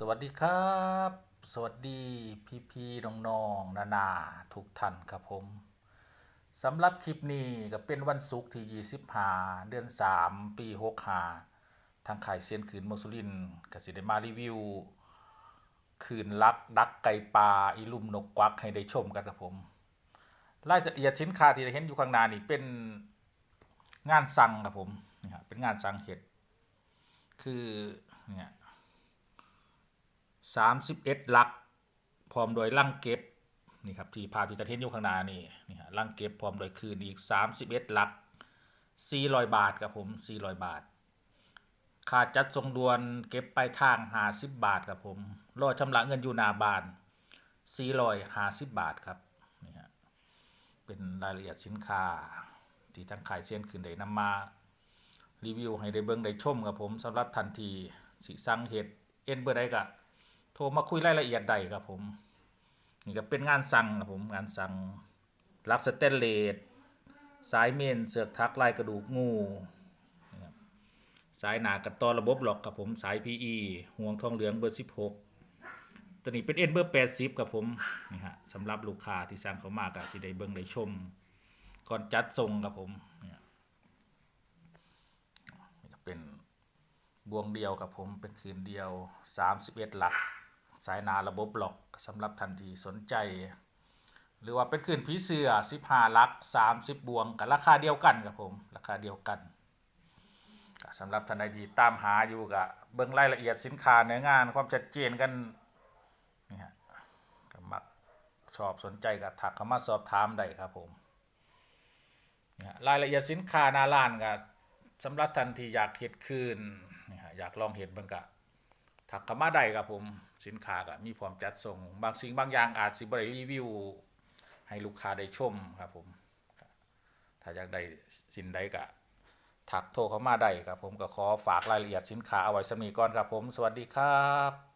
สวัสดีครับ สวัสดีพี่พี่ๆน้องๆนานาทุกท่านครับผมสำหรับคลิปนี้ก็เป็นวันศุกร์ที่25เดือน 3 ปี65ทางขายเซียนขืนโมสุลินกสิได้มารีวิวคืนลักดักไก่ปลาอีลุ่มนกกวักให้ได้ชมกันครับผมรายละเอียดสินค้าที่เราเห็นอยู่ข้างหน้านี่เป็นงานสั่งครับผมนี่ฮะเป็นงานสั่งเห็ดคือเนี่ย สามสิบเอ็ดลัก พร้อมโดยลังเก็บนี่ครับที่ภาพที่ตะเทนอยู่ข้างหน้านี่นี่ฮะลังเก็บพร้อมโดยคืนอีกสามสิบเอ็ดลักสี่ร้อยบาทครับผมสี่ร้อยบาท ค่าจัดส่งด่วนเก็บไปทางห้าสิบบาทครับผมรอชำระเงินอยู่หน้าบ้านสี่ร้อยหาสิบบาทครับนี่ฮะเป็นรายละเอียดสินค้าที่ทางขายเส้นคืนได้นำมารีวิวให้ได้เบิ่งได้ชมกับผมสำหรับทันทีสิสั่งเห็ดเอ็นเบอร์ใดก็ โทรมาคุยรายละเอียดได้ครับผม นี่ก็เป็นงานสั่งครับผมงานสั่งรับสเตนเลสสายเมนเสือกทักลายกระดูกงูสายหนากระตอระบบหลอกครับผมสาย PE ห่วงทองเหลืองเบอร์ 16 ตัวนี้เป็นเอ็นเบอร์ 80ครับผมนี่ฮะสำหรับลูกค้าที่สั่งเขามากะสิได้เบิ่งได้ชม ก่อนจัดส่งครับผมเนี่ยเป็นบวงเดียวกับผมเป็นคืนเดียว 31 หลัก สายนาระบบหลอกสำหรับทันทีสนใจ หรือว่าเป็นคืนผีเสือ15หลัก30 บวงกับราคาเดียวกันครับผม ราคาเดียวกันสำหรับท่านใดที่ตามหาอยู่กับเบิ่งรายละเอียดสินค้าเนื้องานความชัดเจนกันนี่ฮะมักชอบสนใจกับถักเข้ามาสอบถามได้ครับผมนี่ฮะรายละเอียดสินค้าหน้าร้านก็สำหรับท่านทีอยากเห็ดคืนนี่ฮะอยากลองเห็ดเบังกะ ถักเข้ามาได้ครับผมสินค้าก็มีพร้อมจัดส่ง บางสิ่งบางอย่างอาจสิบริรีวิว ให้ลูกค้าได้ชมครับผม ถ้าอยากได้สินใดก็ถักโทรเข้ามาได้ครับผมก็ขอฝากรายละเอียดสินค้าเอาไว้สมีก่อนครับผม สวัสดีครับ